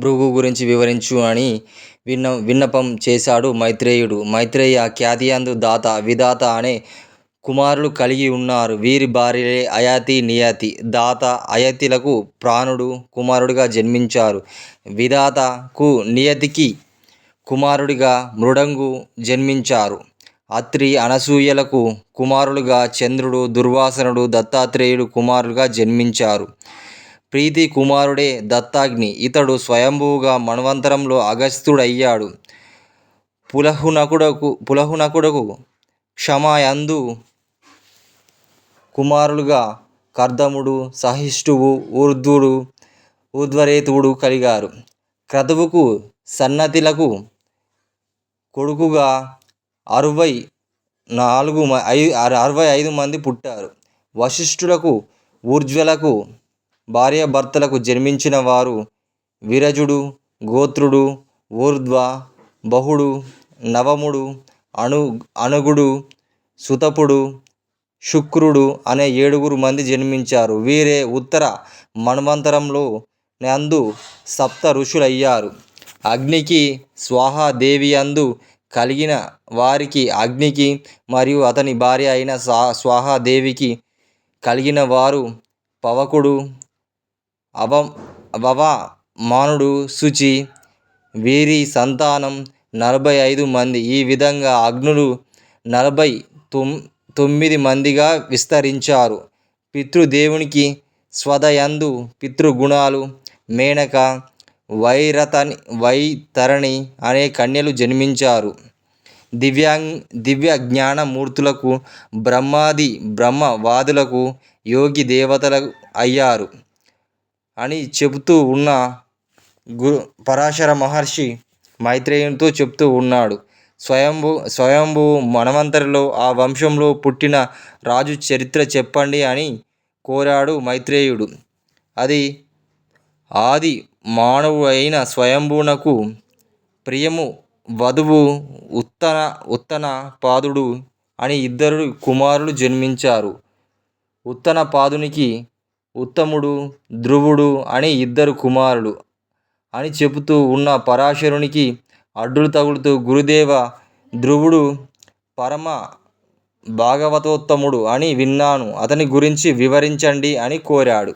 భృగు గురించి వివరించు అని విన్న విన్నపం చేశాడు మైత్రేయుడు. మైత్రేయ ఖ్యాతియందు దాత, విధాత అనే కుమారులు కలిగి ఉన్నారు. వీరి భార్యలే అయాతి నియతి. దాత అయతిలకు ప్రాణుడు కుమారుడిగా జన్మించారు. విధాతకు నియతికి కుమారుడిగా మృడంగు జన్మించారు. అత్రి, అనసూయలకు కుమారులుగా చంద్రుడు, దుర్వాసనుడు, దత్తాత్రేయుడు కుమారులుగా జన్మించారు. ప్రీతి కుమారుడే దత్తాగ్ని. ఇతడు స్వయంభువుగా మన్వంతరంలో అగస్త్యుడయ్యాడు. పులహునకుడకు పులహునకుడకు క్షమాయందు కుమారులుగా కర్దముడు, సహిష్ఠువు ఊర్ధ్వుడు, ఊర్ధ్వరేతువుడు కలిగారు. క్రతువుకు సన్నతిలకు కొడుకుగా అరవై నాలుగు అరవై ఐదు మంది పుట్టారు. వశిష్ఠులకు ఊర్జ్వలకు భార్యాభర్తలకు జన్మించిన వారు విరజుడు, గోత్రుడు, ఊర్ధ్వ, బహుడు, నవముడు, అను అనగుడు, సుతపుడు, శుక్రుడు అనే ఏడుగురు మంది జన్మించారు. వీరే ఉత్తర మన్వంతరంలో నందు సప్త ఋషులయ్యారు. అగ్నికి స్వాహాదేవియందు కలిగిన వారికి అగ్నికి మరియు అతని భార్య అయిన స్వాహాదేవికి కలిగిన వారు పవకుడు, వవమానుడు, శుచి. వీరి సంతానం నలభై ఐదు మంది. ఈ విధంగా అగ్నులు నలభై తొమ్మిది మందిగా విస్తరించారు. పితృదేవునికి స్వదయందు పితృగుణాలు మేనక, వైతరణి అనే కన్యలు జన్మించారు. దివ్యాం దివ్య జ్ఞానమూర్తులకు బ్రహ్మాది బ్రహ్మవాదులకు యోగి దేవతలు అయ్యారు అని చెబుతూ ఉన్న గురు పరాశర మహర్షి మైత్రేయునితో చెప్తూ ఉన్నాడు. స్వయంభువు మన్వంతరంలో ఆ వంశంలో పుట్టిన రాజు చరిత్ర చెప్పండి అని కోరాడు మైత్రేయుడు. అది ఆది మానవుడైన స్వయంభువునకు ప్రియము వధువు ఉత్తన ఉత్తన పాదుడు అని ఇద్దరు కుమారులు జన్మించారు. ఉత్తన పాదునికి ఉత్తముడు, ధ్రువుడు అని ఇద్దరు కుమారులు అని చెబుతూ ఉన్న పరాశరునికి అడ్డులు తగులుతూ గురుదేవ ధ్రువుడు పరమ భాగవతోత్తముడు అని విన్నాను. అతని గురించి వివరించండి అని కోరాడు.